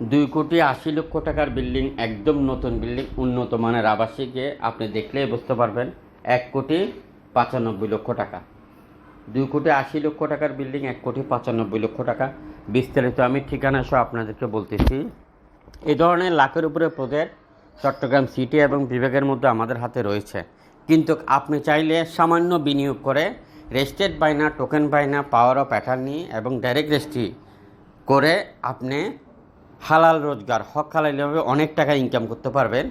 দুই কোটি আশি লক্ষ টাকার বিল্ডিং, একদম নতুন বিল্ডিং, উন্নত মানের আবাসিকে আপনি দেখলেই বুঝতে পারবেন, এক কোটি পঁচানব্বই লক্ষ টাকা। দুই কোটি আশি লক্ষ টাকার বিল্ডিং, এক কোটি পঁচানব্বই লক্ষ টাকা। বিস্তারিত আমি ঠিকানা সহ আপনাদেরকে বলতেছি। এ ধরনের লাখের উপরে প্রজেক্ট চট্টগ্রাম সিটি এবং বিভাগের মধ্যে আমাদের হাতে রয়েছে। কিন্তু আপনি চাইলে সামান্য বিনিয়োগ করে রেস্টেড বাইনা টোকেন বাইনা পাওয়ার অফ অ্যাটার্নি এবং ডাইরেক্ট রেজিস্ট্রি করে আপনি হালাল রোজগার, হক হালালিভাবে অনেক টাকা ইনকাম করতে পারবেন।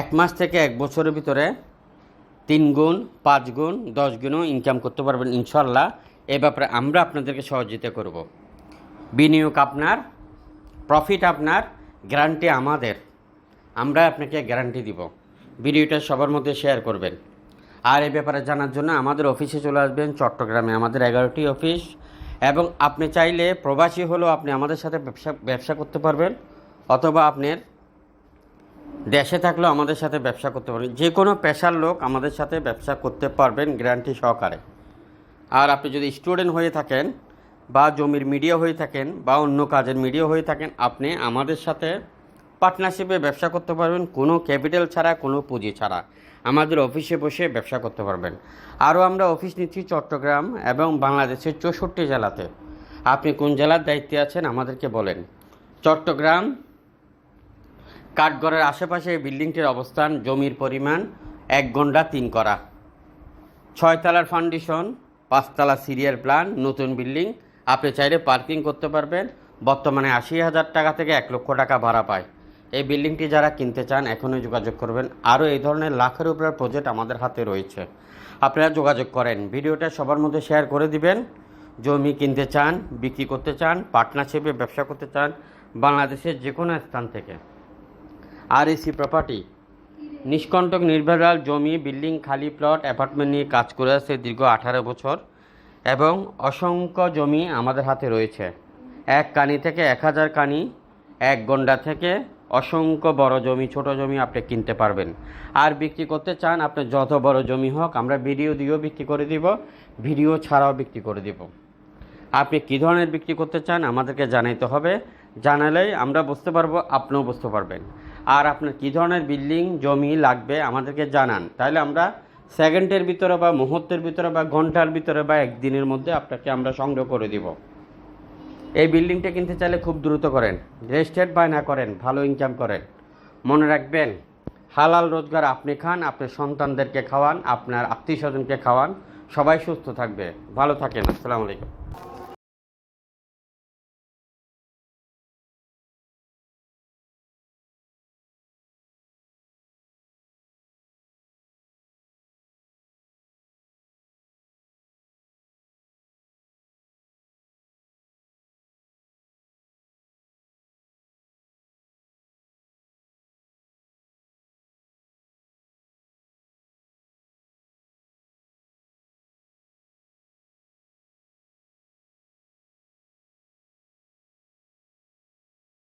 এক মাস থেকে এক বছরের ভিতরে তিন গুণ, পাঁচ গুণ, দশ গুণও ইনকাম করতে পারবেন ইনশাল্লাহ এ ব্যাপারে আমরা আপনাদেরকে সহযোগিতা করব। বিনিয়োগ আপনার প্রফিট আপনার গ্যারান্টি আমাদের। আমরা আপনাকে গ্যারান্টি দিব। ভিডিওটা সবার মধ্যে শেয়ার করবেন। আর এই ব্যাপারে জানার জন্য আমাদের অফিসে চলে আসবেন, চট্টগ্রামে। আমাদের এগারোটি অফিস এবং আপনি চাইলে প্রবাসী হলেও আপনি আমাদের সাথে ব্যবসা ব্যবসা করতে পারবেন, অথবা আপনার দেশে থাকলেও আমাদের সাথে ব্যবসা করতে পারবেন। যে কোনো পেশার লোক আমাদের সাথে ব্যবসা করতে পারবেন গ্যারান্টি সহকারে। আর আপনি যদি স্টুডেন্ট হয়ে থাকেন, বা জমির মিডিয়া হয়ে থাকেন, বা অন্য কাজের মিডিয়া হয়ে থাকেন, আপনি আমাদের সাথে পার্টনারশিপে ব্যবসা করতে পারবেন। কোনো ক্যাপিটাল ছাড়া, কোনো পুঁজি ছাড়া। আমাদের অফিসে বসে ব্যবসা করতে পারবেন। আরও আমরা অফিস নিচ্ছি চট্টগ্রাম এবং বাংলাদেশের চৌষট্টি জেলাতে। আপনি কোন জেলার দায়িত্বে আছেন আমাদেরকে বলেন। চট্টগ্রাম, কাঠগড়ের আশেপাশে বিল্ডিংটির অবস্থান, জমির পরিমাণ, এক গন্ডা তিন করা। ছয়তলার ফাউন্ডেশন, পাঁচতলা সিরিয়াল প্ল্যান, নতুন বিল্ডিং। আপনি চাইলে পার্কিং করতে পারবেন। বর্তমানে আশি হাজার টাকা থেকে এক লক্ষ টাকা ভাড়া পায়। এই বিল্ডিংটি যারা কিনতে চান, এখনই যোগাযোগ করবেন। আরও এই ধরনের লাখের উপরে প্রজেক্ট আমাদের হাতে রয়েছে। আপনারা যোগাযোগ করেন। ভিডিওটা সবার মধ্যে শেয়ার করে দিবেন। জমি কিনতে চান, বিক্রি করতে চান, পার্টনারশিপে ব্যবসা করতে চান, বাংলাদেশের যে কোনো স্থান থেকে। আর এসি প্রপার্টি নিষ্কণ্টক নির্ভরাল জমি, বিল্ডিং, খালি প্লট, অ্যাপার্টমেন্ট নিয়ে কাজ করে আসছে দীর্ঘ আঠারো বছর এবং অসংখ্য জমি আমাদের হাতে রয়েছে। এক কানি থেকে এক হাজার কানি, এক গন্ডা থেকে অসংখ্য বড় জমি, ছোট জমি আপনি কিনতে পারবেন। আর বিক্রি করতে চান, আপনি যত বড় জমি হোক, আমরা ভিডিও দিয়েও বিক্রি করে দিব, ভিডিও ছাড়াও বিক্রি করে দিব। আপনি কী ধরনের বিক্রি করতে চান, আমাদেরকে জানাইতে হবে। জানালেই আমরা বুঝতে পারব, আপনিও বুঝতে পারবেন। আর আপনার কী ধরনের বিল্ডিং, জমি লাগবে, আমাদেরকে জানান। তাহলে আমরা সেকেন্ডের ভিতরে বা মুহূর্তের ভিতরে বা ঘণ্টার ভিতরে বা একদিনের মধ্যে আপনাকে আমরা সংগ্রহ করে দিব। এই বিল্ডিংটা কিনতে চাইলে খুব দ্রুত করেন। রেজিস্টার্ড বায়না করেন, ভালো ইনকাম করেন। মনে রাখবেন, হালাল রোজগার আপনি খান আপনার সন্তানদেরকে খাওয়ান, আপনার আত্মীয় স্বজনকে খাওয়ান, সবাই সুস্থ থাকবে। ভালো থাকেন, আসসালামু আলাইকুম।